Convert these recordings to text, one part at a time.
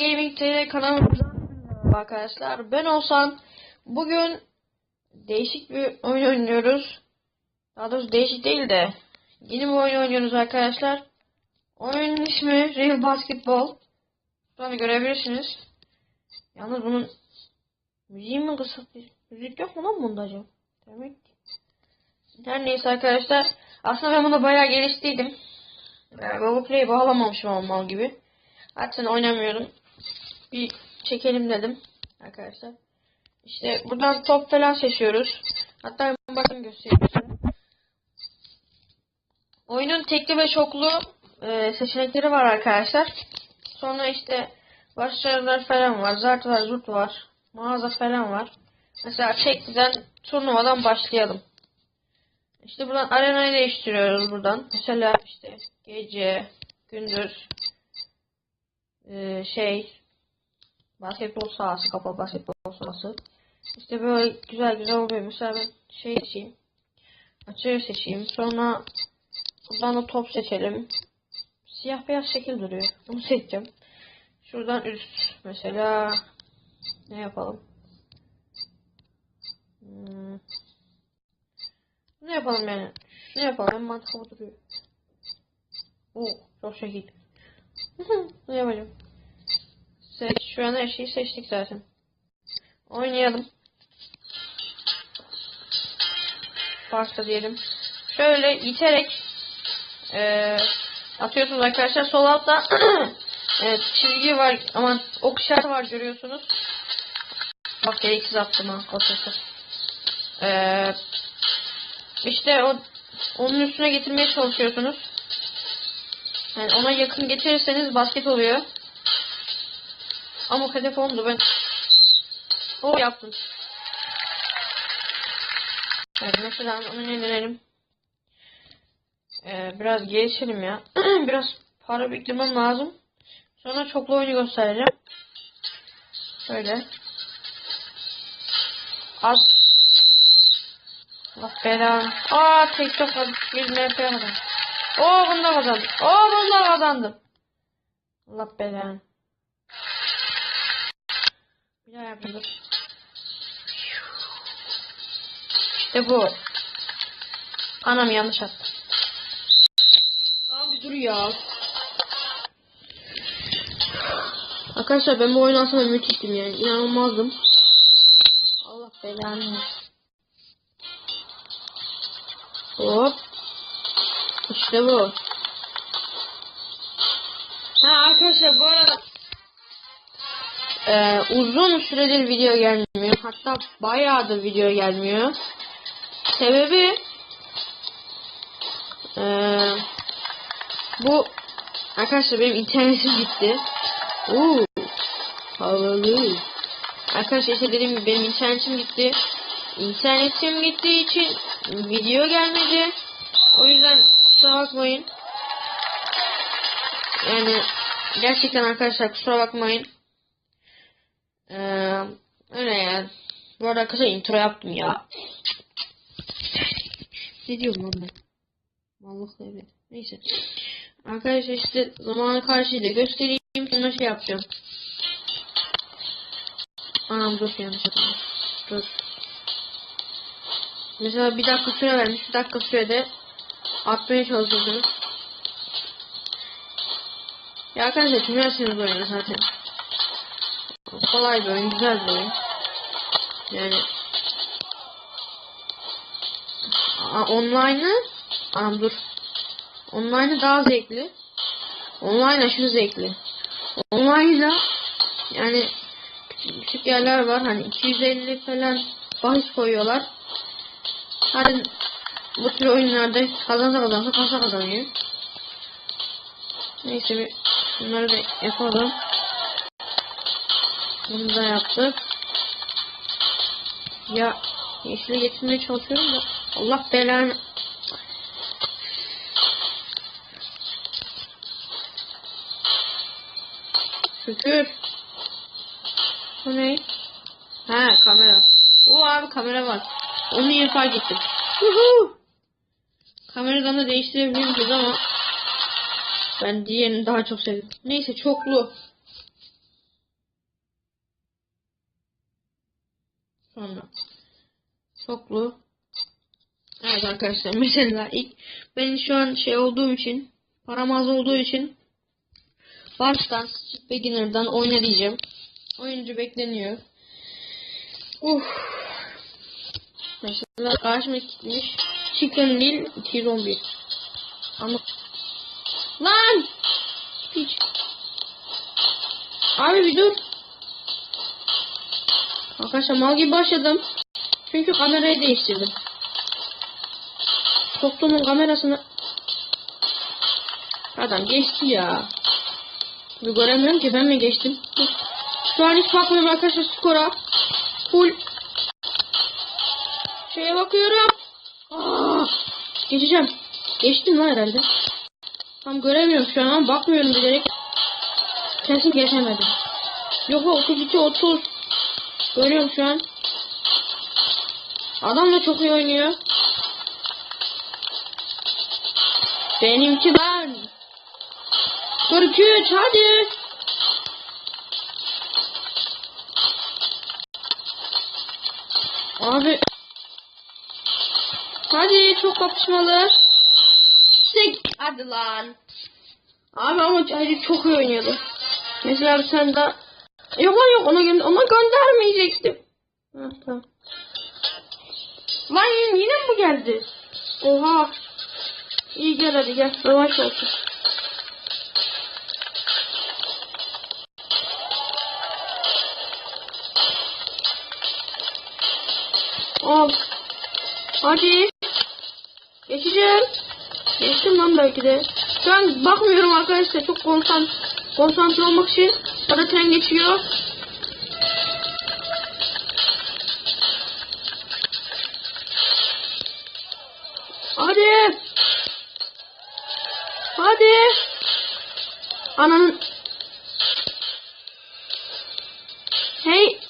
Gaming TR kanalımıza arkadaşlar. Ben olsam bugün değişik bir oyun oynuyoruz. Daha doğrusu değişik değil de yeni bir oyun oynuyoruz arkadaşlar. Oyunun ismi Real Basketball. Buradan görebilirsiniz. Yalnız bunun müziği mi kısa? Müzik yok mu lan bunda acaba? Demek. Her neyse arkadaşlar. Aslında ben bunu bayağı geliştiydim. Yani Google Play'i bağlamamışım ama mal gibi. Zaten oynamıyorum. Bir çekelim dedim arkadaşlar. İşte buradan top falan seçiyoruz. Hatta bakın göstereyim. Oyunun tekli ve çoklu e, seçenekleri var arkadaşlar. Sonra işte başarılar falan var. Zart var, zurt var. Mağaza falan var. Mesela tekliden turnuvadan başlayalım. İşte buradan arenayı değiştiriyoruz buradan. Mesela işte gece, gündüz, ee, şey basketbol sahası, kapalı basketbol sahası. İşte böyle güzel güzel oluyor. Mesela ben şey seçeyim. Açığı seçeyim. Sonra buradan da top seçelim. Siyah beyaz şekil duruyor. Bunu seçeceğim. Şuradan üst mesela ne yapalım? Hmm. Ne yapalım yani? Ne yapalım? En mantıklı duruyor. Oo, çok şekil. ne yapacağım? Seç. Şu an her şeyi seçtik zaten. Oynayalım. Başla diyelim. Şöyle iterek e, atıyorsunuz arkadaşlar. Sol altta evet, çizgi var ama ok işareti var görüyorsunuz. Bak gereksiz attım ha. Kosası. Ee, işte o onun üstüne getirmeye çalışıyorsunuz. Yani ona yakın getirirseniz basket oluyor. Ama hedef oldu ben. O yaptım. Evet mesela onu. Ee, biraz gelişelim ya. biraz para beklemem lazım. Sonra çoklu oyunu göstereceğim. Şöyle. Az. Allah belanı. Aa tek çok az. Bir MF kazandım. Oo bunda kazandım. Oo bunda kazandım. Allah belanı. İşte bu. Anam yanlış attı. Abi dur ya. Arkadaşlar ben bu oyunu aslında müthiştim yani. İnanılmazdım. Allah belanı. Hop. İşte bu. Ha arkadaşlar bu arada ee, uzun süredir video gelmiyor. Hatta bayağı da video gelmiyor. Sebebi ee, bu arkadaşlar benim internetim gitti. Uuu havalı. Arkadaşlar işte dediğim benim internetim gitti. İnternetim gittiği için video gelmedi. O yüzden kusura bakmayın. Yani gerçekten arkadaşlar kusura bakmayın. Ee, öyle yani. Bu arada arkadaşlar intro yaptım ya. ne diyorum lan ben? Vallahi evet. Neyse. Arkadaşlar işte zamanı karşıyla göstereyim. Sonra şey yapacağım. Anam dur yanlış yapalım. Dur. Mesela bir dakika süre vermiş. Bir dakika sürede atmaya çalışıyorsunuz. Ya arkadaşlar bu oyunu zaten. Kolay bir oyun, güzel bir oyun. Yani online'ı Anam dur. Online'ı daha zevkli. Online aşırı zevkli. Online'da yani küçük, yerler var. Hani 250 falan bahis koyuyorlar. Hadi bu tür oyunlarda kazansa kazansa kasa kazanıyor. Neyse bir bunları da yapalım. Bunu da yaptık. Ya yeşile getirmeye çalışıyorum da Allah belanı Şükür. Bu ne? Ha kamera. O abi kamera var. Onu yeni fark ettim. Kameradan da değiştirebiliyoruz ama ben diğerini daha çok sevdim. Neyse çoklu. Sonra çoklu. Evet arkadaşlar mesela ilk benim şu an şey olduğum için param az olduğu için baştan beginner'dan oyna diyeceğim. Oyuncu bekleniyor. Uf. Mesela karşıma gitmiş. Chicken Lil 211. Ama Lan! Hiç. Abi bir dur. Arkadaşlar mal gibi başladım. Çünkü kamerayı değiştirdim. Toplumun kamerasını Adam geçti ya. Bir göremiyorum ki ben mi geçtim? Şu an hiç bakmıyorum arkadaşlar skora. Full şeye bakıyorum. Aa, geçeceğim. Geçtim lan herhalde. Tam göremiyorum şu an ama bakmıyorum bilerek. Kesin geçemedim. Yok 32 30. Görüyorum şu an. Adam da çok iyi oynuyor. Benimki ben. 43 hadi. Abi. Hadi çok kapışmalı. Sik hadi lan. Abi ama Cahil çok iyi oynuyordu. Mesela sen de Yok yok ona, gö ona göndermeyecektim. Ha. Lan yine, mi bu geldi? Oha. İyi gel hadi gel. Rövanş olsun. Al. Hadi. Geçeceğim. Geçtim lan belki de. Şu an bakmıyorum arkadaşlar. Çok konsan konsantre olmak için. Tren geçiyor. Hadi. Hadi. Ananın. Hey.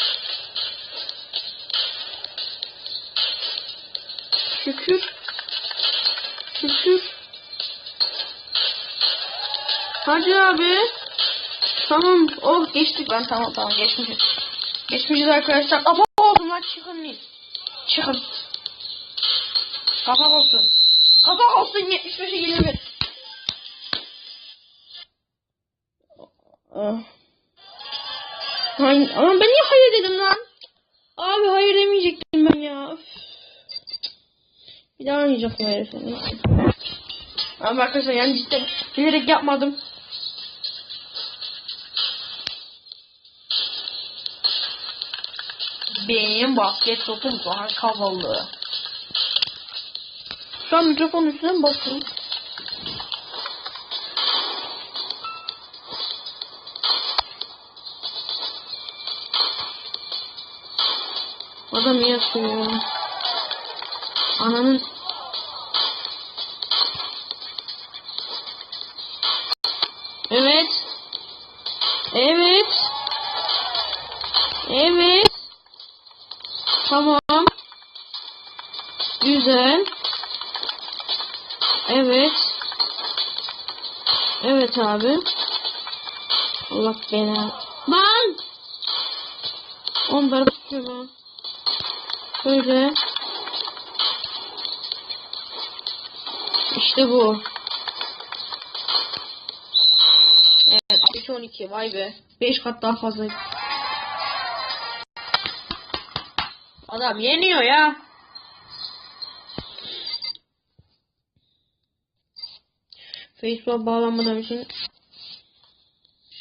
Şükür. Şükür. Hadi abi. Tamam. Oh geçtik ben. Tamam tamam geçmişiz. Geçmişiz arkadaşlar. Ama oldum lan çıkın değil. Çıkın. Kapak olsun. Kapak olsun 75'e 21. Ah. Hayır, ama ben niye hayır dedim lan? Abi hayır demeyecektim ben ya. Üf. Bir daha oynayacaktım hayır seni. Ama arkadaşlar yani cidden bilerek yapmadım. Benim basket topum daha havalı. Şu an mikrofonun üstüne mi basıyorum? Adam yatıyor. Ananın Evet. Evet. Evet. Tamam. Güzel. Evet. Evet abi. Allah beni. Lan! Onları tutuyorum. Böyle. İşte bu. Evet 3 12 vay be. 5 kat daha fazla. Adam yeniyor ya. Facebook bağlanmadığım için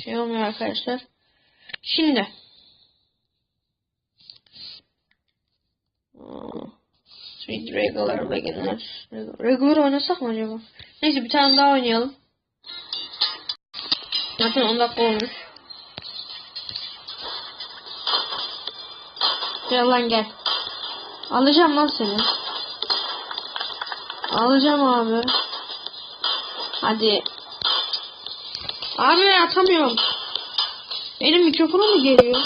şey olmuyor arkadaşlar. Şimdi Aa, Street Regular Beginner Regular oynasak mı acaba? Neyse bir tane daha oynayalım. Zaten 10 dakika olmuş. Gel lan gel. Alacağım lan seni. Alacağım abi. Hadi. Abi atamıyorum. Benim mikrofona mı geliyor?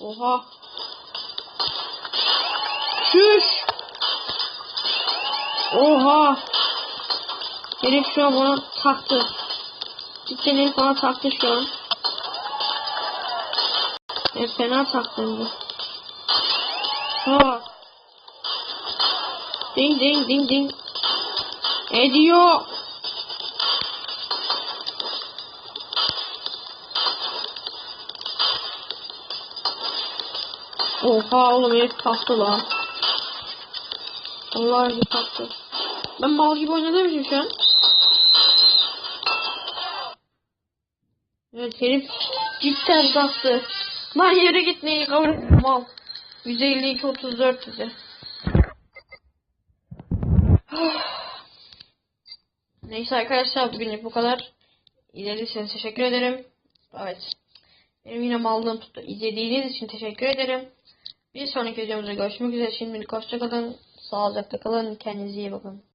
Oha. Şuş. Oha. Herif şu an bana taktı. Herif bana taktı şu an. E, fena taktım Ha. Ding ding ding ding. Ediyor. Oha oğlum herif kalktı lan. Allah herif kalktı. Ben mal gibi oynadığım için şu an. Evet herif cidden kalktı. Lan yere gitmeyi kabul ettim mal. 152 34 dedi. Neyse arkadaşlar bugünlük bu kadar. İzlediyseniz teşekkür ederim. Evet. Benim yine mallığım tuttu. İzlediğiniz için teşekkür ederim. Bir sonraki videomuzda görüşmek üzere. Şimdilik hoşçakalın. Sağlıcakla kalın. Kendinize iyi bakın.